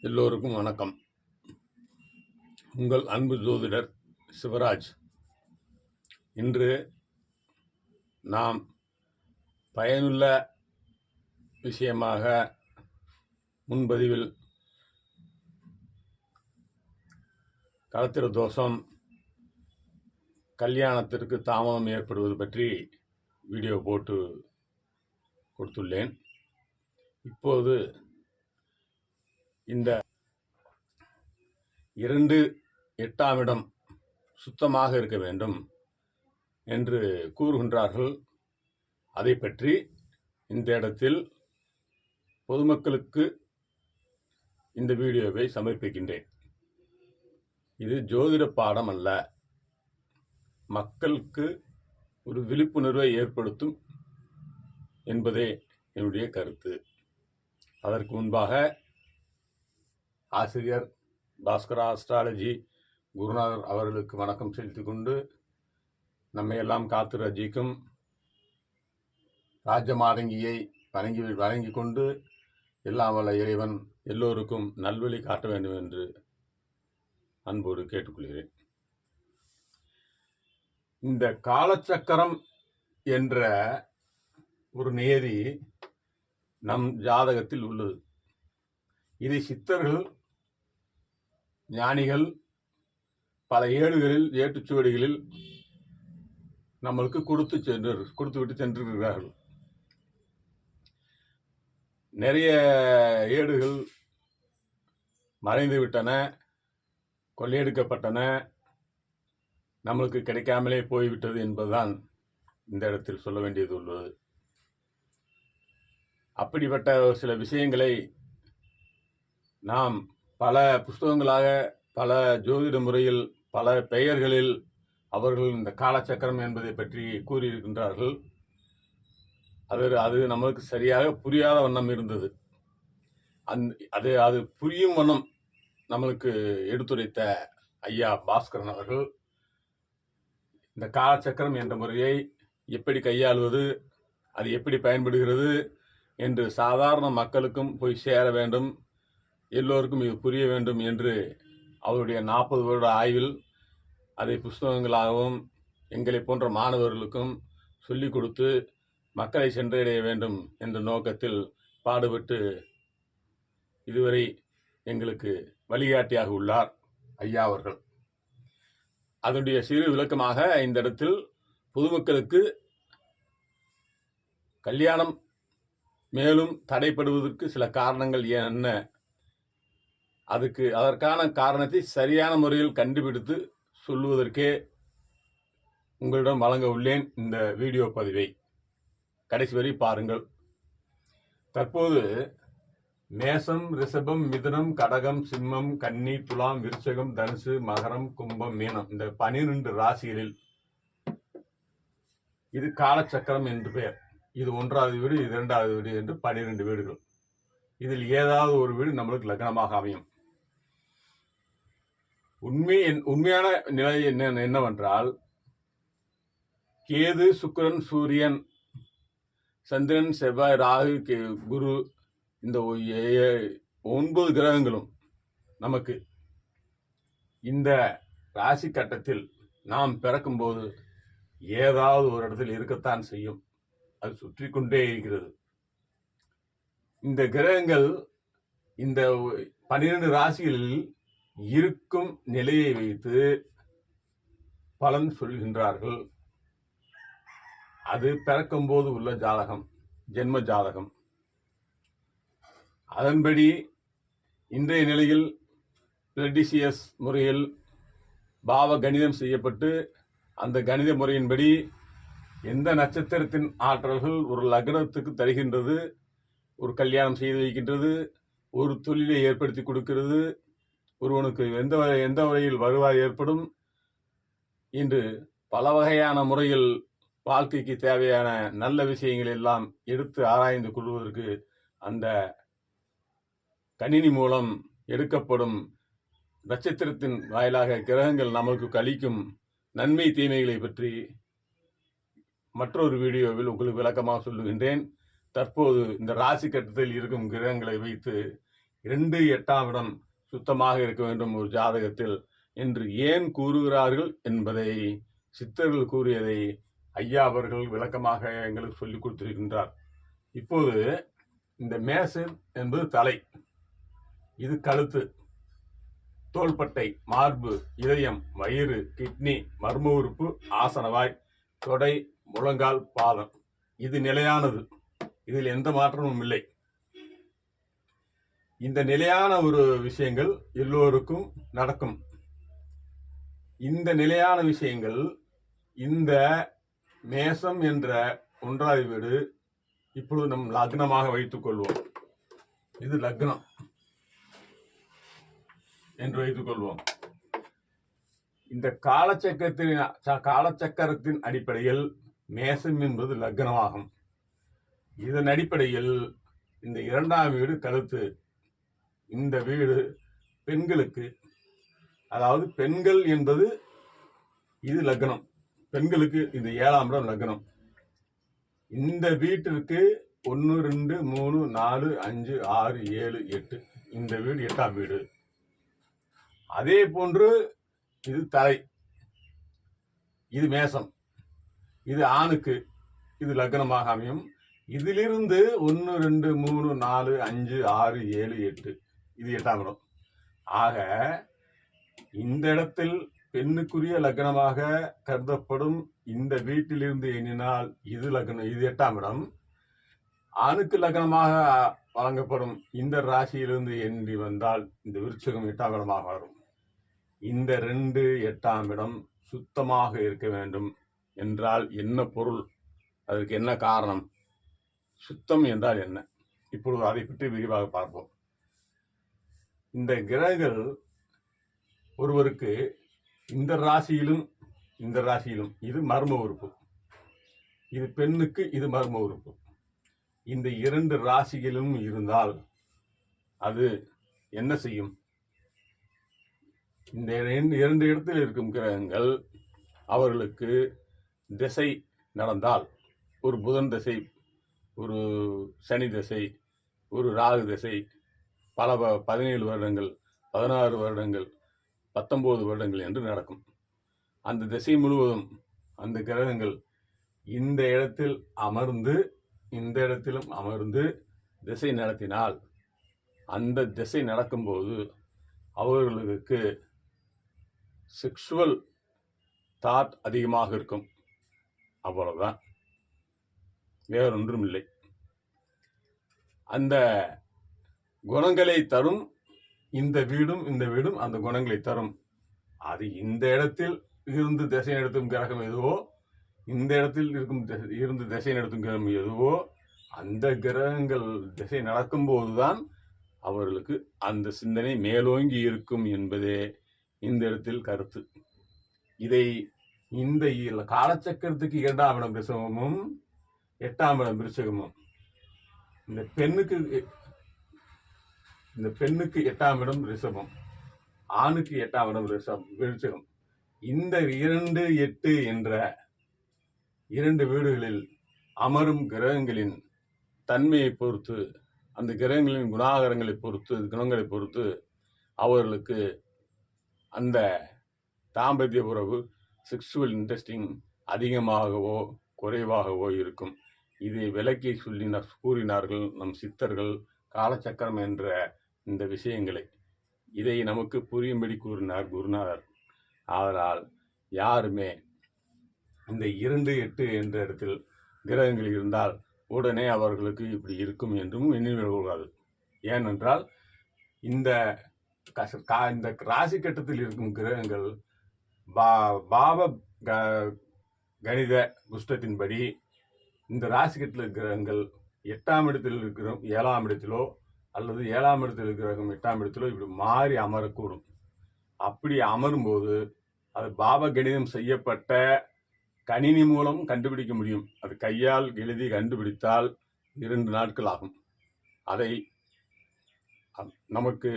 எல்லோருக்கும் வணக்கம். உங்கள் அன்பு ஜோதிடர் சிவராஜ். இன்று நாம் பயனுள்ள விஷயமாக முன்பதிவில் களத்திர தோஷம் கல்யாணத்திற்கு தாமதம் ஏற்படுவது பற்றி வீடியோ போட்டு கொடுத்துள்ளேன். இப்போது இந்த இரண்டு எட்டாம் இடம் சுத்தமாக இருக்க வேண்டும் என்று கூறுகின்றார்கள். அதை பற்றி இந்த இடத்தில் பொதுமக்களுக்கு இந்த வீடியோவை சமர்ப்பிக்கின்றேன். இது ஜோதிட பாடம் அல்ல. மக்களுக்கு ஒரு விழிப்புணர்வை ஏற்படுத்தும் என்பதே என்னுடைய கருத்து. அதற்கு முன்பாக ஆசிரியர் பாஸ்கரா அஸ்ட்ராலஜி குருநாதர் அவர்களுக்கு வணக்கம் செலுத்திக் கொண்டு நம்மை எல்லாம் காத்து ரஜிக்கும் ராஜமாதங்கியை வணங்கி வணங்கி கொண்டு எல்லாம் வல்ல இறைவன் எல்லோருக்கும் நல்வழி காட்ட வேண்டும் என்று அன்போடு கேட்டுக்கொள்கிறேன். இந்த காலச்சக்கரம் என்ற ஒரு நியதி நம் ஜாதகத்தில் உள்ளது. இதை சித்தர்கள் ஞானிகள் பல ஏடுகளில் ஏட்டுச்சுவடிகளில் நம்மளுக்கு கொடுத்து சென்று கொடுத்து விட்டு சென்றிருக்கிறார்கள். நிறைய ஏடுகள் மறைந்து விட்டன நம்மளுக்கு கிடைக்காமலே போய்விட்டது என்பதுதான் இந்த இடத்தில் சொல்ல வேண்டியது உள்ளது. அப்படிப்பட்ட சில விஷயங்களை நாம் பல புஸ்தகங்களாக பல ஜோதிட முறையில் பல பெயர்களில் அவர்கள் இந்த காலச்சக்கரம் என்பதை பற்றி கூறியிருக்கின்றார்கள். அது அது நமக்கு சரியாக புரியாத வண்ணம் இருந்தது. அந் அது அது புரியும் வண்ணம் நம்மளுக்கு எடுத்துரைத்த ஐயா பாஸ்கரன் அவர்கள் இந்த காலச்சக்கரம் என்ற முறையை எப்படி கையாளுவது அது எப்படி பயன்படுகிறது என்று சாதாரண மக்களுக்கும் போய் சேர வேண்டும். எல்லோருக்கும் இது புரிய வேண்டும் என்று அவருடைய நாற்பது வருட ஆய்வில் அதை புஸ்தகங்களாகவும் எங்களை போன்ற மாணவர்களுக்கும் சொல்லிக் கொடுத்து மக்களை சென்றடைய வேண்டும் என்ற நோக்கத்தில் பாடுபட்டு இதுவரை எங்களுக்கு வழிகாட்டியாக உள்ளார் ஐயா அவர்கள். அதனுடைய சிறு விளக்கமாக இந்த இடத்தில் பொதுமக்களுக்கு கல்யாணம் மேலும் தடைப்படுவதற்கு சில காரணங்கள் என்ன அதுக்கு அதற்கான காரணத்தை சரியான முறையில் கண்டுபிடித்து சொல்லுவதற்கே உங்களிடம் வழங்க உள்ளேன் இந்த வீடியோ பதிவை. கடைசி வரை பாருங்கள். தற்போது மேசம் ரிஷபம் மிதுனம் கடகம் சிம்மம் கன்னி துலாம் விருச்சகம் தனுசு மகரம் கும்பம் மீனம் இந்த பனிரெண்டு ராசிகளில் இது காலச்சக்கரம் என்று பெயர். இது ஒன்றாவது வீடு இது இரண்டாவது வீடு என்று பனிரெண்டு வீடுகள். இதில் ஏதாவது ஒரு வீடு நம்மளுக்கு லக்னமாக அமையும். உண்மை என்- உண்மையான நிலை என்ன என்னவென்றால் கேது சுக்கிரன் சூரியன் சந்திரன் செவ்வாய் ராகு கே- குரு இந்த ஏ- ஒன்பது கிரகங்களும் நமக்கு இந்த ராசி கட்டத்தில் நாம் பிறக்கும்போது ஏதாவது ஒரு இடத்தில் இருக்கத்தான் செய்யும். அது சுற்றி கொண்டே இருக்கிறது. இந்த கிரகங்கள் இந்த பன்னிரண்டு ராசிகளில் இருக்கும் நிலையை வைத்து பலன் சொல்கின்றார்கள். அது பிறக்கும்போது உள்ள ஜாதகம் ஜென்ம ஜாதகம். அதன்படி இன்றைய நிலையில் பிளடிசியஸ் முறையில் பாவ கணிதம் செய்யப்பட்டு அந்த கணித முறையின்படி எந்த நட்சத்திரத்தின் ஆற்றல்கள் ஒரு லக்னத்துக்கு தருகின்றது ஒரு கல்யாணம் செய்து வைக்கின்றது ஒரு தொழிலை ஏற்படுத்தி கொடுக்கிறது ஒருவனுக்கு எந்த வகை- எந்த வகையில் வருவாய் ஏற்படும்? இன்று பல வகையான முறையில் வாழ்க்கைக்கு தேவையான நல்ல விஷயங்கள் எல்லாம் எடுத்து ஆராய்ந்து கொள்வதற்கு அந்த கணினி மூலம் எடுக்கப்படும் நட்சத்திரத்தின் வாயிலாக கிரகங்கள் நமக்கு கழிக்கும் நன்மை தீமைகளை பற்றி மற்றொரு வீடியோவில் உங்களுக்கு விளக்கமாக சொல்லுகின்றேன். தற்போது இந்த ராசி கட்டத்தில் இருக்கும் கிரகங்களை வைத்து இரண்டு எட்டாம் இடம் சுத்தமாக இருக்க வேண்டும் ஒரு ஜாதகத்தில். என்று ஏன் கூறுகிறார்கள் என்பதை சித்தர்கள் கூறியதை ஐயா அவர்கள் விளக்கமாக எங்களுக்கு சொல்லிக் கொடுத்திருக்கின்றார். இப்போது இந்த மேசன் என்பது தலை இது கழுத்து தோள்பட்டை மார்பு இதயம் வயிறு கிட்னி மர்ம உறுப்பு ஆசனவாய் தொடை முழங்கால் பாதம். இது நிலையானது இதில் எந்த மாற்றமும் இல்லை. இந்த நிலையான ஒரு விஷயங்கள் எல்லோருக்கும் நடக்கும். இந்த நிலையான விஷயங்கள் இந்த மேசம் என்ற ஒன்றாவது வீடு இப்பொழுது நம் லக்னமாக வைத்துக் கொள்வோம். இது லக்னம் என்று வைத்துக் கொள்வோம். இந்த காலச்சக்கரத்தின் ச- காலச்சக்கரத்தின் அடிப்படையில் மேசம் என்பது லக்னமாகும். இதன் அடிப்படையில் இந்த இரண்டாம் வீடு கழுத்து இந்த வீடு பெண்களுக்கு அதாவது பெண்கள் என்பது இது லக்னம். பெண்களுக்கு இது ஏழாம் இடம் லக்னம். இந்த வீட்டிற்கு ஒன்று ரெண்டு மூணு நாலு அஞ்சு ஆறு ஏழு எட்டு இந்த வீடு எட்டாம் வீடு. அதே போன்று இது தலை இது மேசம். இது ஆணுக்கு இது லக்னமாக அமையும். இதிலிருந்து ஒன்று ரெண்டு மூணு நாலு அஞ்சு ஆறு ஏழு எட்டு இது எட்டாம் இடம். ஆக இந்த இடத்தில் பெண்ணுக்குரிய லக்னமாக கருதப்படும் இந்த வீட்டிலிருந்து எண்ணினால் இது லக்னம் இது எட்டாம் இடம். ஆணுக்கு லக்னமாக வழங்கப்படும் இந்த ராசியிலிருந்து எண்ணி வந்தால் இந்த விருச்சகம் எட்டாம் இடமாக வரும். இந்த ரெண்டு எட்டாம் இடம் சுத்தமாக இருக்க வேண்டும் என்றால் என்ன பொருள்? அதற்கு என்ன காரணம்? சுத்தம் என்றால் என்ன? இப்பொழுது அதை பற்றி விரிவாக பார்ப்போம். இந்த கிரகங்கள் ஒருவருக்கு இந்த ராசியிலும் இந்த ராசியிலும் இது மர்ம உறுப்பு. இது பெண்ணுக்கு இது மர்ம உறுப்பு. இந்த இரண்டு ராசிகளும் இருந்தால் அது என்ன செய்யும்? இந்த இரண்டு இடத்தில் இருக்கும் கிரகங்கள் அவர்களுக்கு திசை நடந்தால் ஒரு புதன் திசை ஒரு சனி திசை ஒரு ராகு திசை பல ப- பதினேழு வருடங்கள் பதினாறு வருடங்கள் பத்தொம்போது வருடங்கள் என்று நடக்கும். அந்த திசை முழுவதும் அந்த கிரகங்கள் இந்த இடத்தில் அமர்ந்து இந்த இடத்திலும் அமர்ந்து திசை நடத்தினால் அந்த திசை நடக்கும்போது அவர்களுக்கு செக்ஷுவல் தாட் அதிகமாக இருக்கும். அவ்வளவுதான். வேறொன்றும் இல்லை அந்த குணங்களை தரும் இந்த வீடும் இந்த வீடும் அந்த குணங்களை தரும். அது இந்த இடத்தில் இருந்து திசை நடத்தும் கிரகம் எதுவோ இந்த இடத்தில் இருக்கும் திசை- இருந்து திசை நடத்தும் கிரகம் எதுவோ அந்த கிரகங்கள் திசை நடக்கும்போதுதான் அவர்களுக்கு அந்த சிந்தனை மேலோங்கி இருக்கும் என்பதே இந்த இடத்தில் கருத்து. இதை இந்த காலச்சக்கரத்துக்கு இரண்டாம் இடம் பிரசவமும் எட்டாம் இடம் விருச்சகமும் இந்த பெண்ணுக்கு இந்த பெண்ணுக்கு எட்டாம் இடம் ரிஷபம் ஆணுக்கு எட்டாம் இடம் ரிஷபம் விருச்சகம். இந்த இரண்டு எட்டு என்ற இரண்டு வீடுகளில் அமரும் கிரகங்களின் தன்மையை பொறுத்து அந்த கிரகங்களின் குணாகரங்களை பொறுத்து குணங்களை பொறுத்து அவர்களுக்கு அந்த தாம்பத்திய உறவு செக்ஷுவல் இன்ட்ரெஸ்டிங் அதிகமாகவோ குறைவாகவோ இருக்கும். இதை விளக்கி சொல்லினார் கூறினார்கள் நம் சித்தர்கள் காலச்சக்கரம் என்ற இந்த விஷயங்களை. இதை நமக்கு புரியும்படி கூறினார் குருநாதர். ஆதலால் யாருமே இந்த இரண்டு எட்டு என்ற இடத்தில் கிரகங்கள் இருந்தால் உடனே அவர்களுக்கு இப்படி இருக்கும் என்றும் எண்ணிவிடக்கூடாது ஏனென்றால் இந்த கச- கா- இந்த ராசி கட்டத்தில் இருக்கும் கிரகங்கள் பா பாவ க- கணித புஷ்டத்தின்படி இந்த ராசி கட்டத்தில் கிரகங்கள் எட்டாம் இடத்தில் இருக்கிறோம் ஏழாம் இடத்திலோ அல்லது ஏழாம் இடத்தில் இருக்கிற கிரகம் எட்டாம் இடத்திலோ இப்படி மாறி அமரக்கூடும். அப்படி அமரும்போது அது பாப கணிதம் செய்யப்பட்ட கணினி மூலம் கண்டுபிடிக்க முடியும். அது கையால் எழுதி கண்டுபிடித்தால் இரண்டு நாட்கள் ஆகும். அதை நமக்கு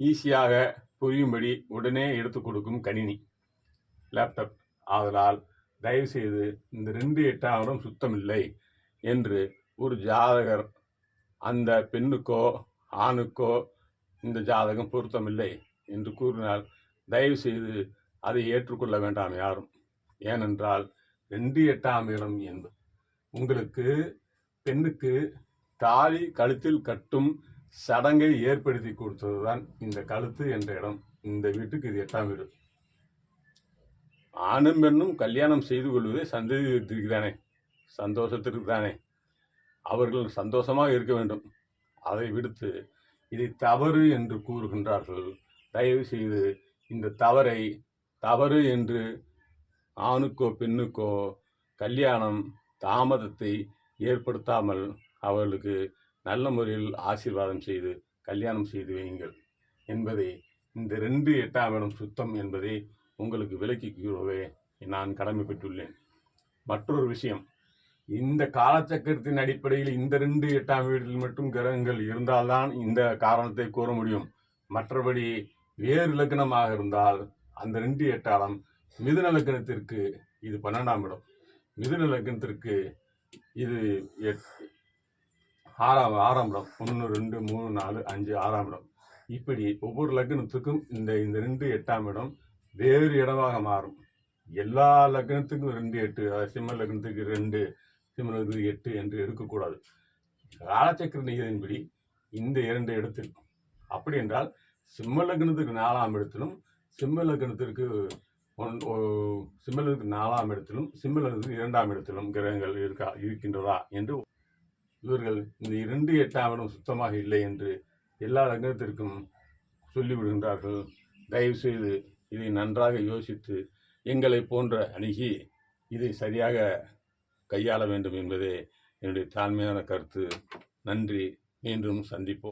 ஈஸியாக புரியும்படி உடனே எடுத்து கொடுக்கும் கணினி. லேப்டாப். ஆதலால் தயவுசெய்து இந்த ரெண்டு எட்டாம் சுத்தமில்லை என்று ஒரு ஜாதகர் அந்த பெண்ணுக்கோ ஆணுக்கோ இந்த ஜாதகம் பொருத்தமில்லை என்று கூறினால் தயவு செய்து அதை ஏற்றுக்கொள்ள வேண்டாம் யாரும். ஏனென்றால் ரெண்டு எட்டாம் இடம் என்பது உங்களுக்கு பெண்ணுக்கு தாலி கழுத்தில் கட்டும் சடங்கை ஏற்படுத்தி கொடுத்ததுதான் இந்த கழுத்து என்ற இடம். இந்த வீட்டுக்கு இது எட்டாம் வீடு. ஆணும் பெண்ணும் கல்யாணம் செய்து கொள்வதே சந்ததிக்கு தானே சந்தோஷத்திற்கு தானே அவர்கள் சந்தோஷமாக இருக்க வேண்டும். அதை விடுத்து இதை தவறு என்று கூறுகின்றார்கள். தயவு செய்து இந்த தவறை தவறு என்று ஆணுக்கோ பெண்ணுக்கோ கல்யாணம் தாமதத்தை ஏற்படுத்தாமல் அவர்களுக்கு நல்ல முறையில் ஆசீர்வாதம் செய்து கல்யாணம் செய்து வையுங்கள். என்பதை இந்த ரெண்டு எட்டாம் இடம் சுத்தம் என்பதை உங்களுக்கு விலக்கி கூறவே நான் கடமைப்பட்டுள்ளேன். மற்றொரு விஷயம் இந்த காலச்சக்கரத்தின் அடிப்படையில் இந்த ரெண்டு எட்டாம் வீட்டில் மட்டும் கிரகங்கள் இருந்தால்தான் இந்த காரணத்தை கூற முடியும். மற்றபடி வேறு லக்னமாக இருந்தால் அந்த ரெண்டு எட்டாளம் மிதுன லக்னத்திற்கு இது பன்னெண்டாம் இடம். மிதுன லக்னத்திற்கு இது ஆறாம் ஆறாம் இடம். ஒன்று ரெண்டு மூணு நாலு அஞ்சு ஆறாம் இடம். இப்படி ஒவ்வொரு லக்னத்துக்கும் இந்த இந்த ரெண்டு எட்டாம் இடம் வேறு இடமாக மாறும். எல்லா லக்னத்துக்கும் ரெண்டு எட்டு சிம்ம லக்னத்துக்கு ரெண்டு சிம்ம எட்டு என்று எடுக்கக்கூடாது. காலச்சக்கர நிகழ்வின்படி இந்த இரண்டு இடத்தில் அப்படி என்றால் சிம்ம லக்னத்துக்கு நாலாம் இடத்திலும் சிம்ம லக்னத்திற்கு ஒன் ஓ- சிம்ம லக்னத்துக்கு நாலாம் இடத்திலும் சிம்ம லக்னத்துக்கு இரண்டாம் இடத்திலும் கிரகங்கள் இருக்கா இருக்கின்றதா என்று இவர்கள் இந்த இரண்டு எட்டாம் இடம் சுத்தமாக இல்லை என்று எல்லா லக்னத்திற்கும் சொல்லிவிடுகின்றார்கள். தயவு செய்து இதை நன்றாக யோசித்து எங்களை போன்ற அணுகி இதை சரியாக கையாள வேண்டும் என்பதே என்னுடைய தாழ்மையான கருத்து. நன்றி. மீண்டும் சந்திப்போம்.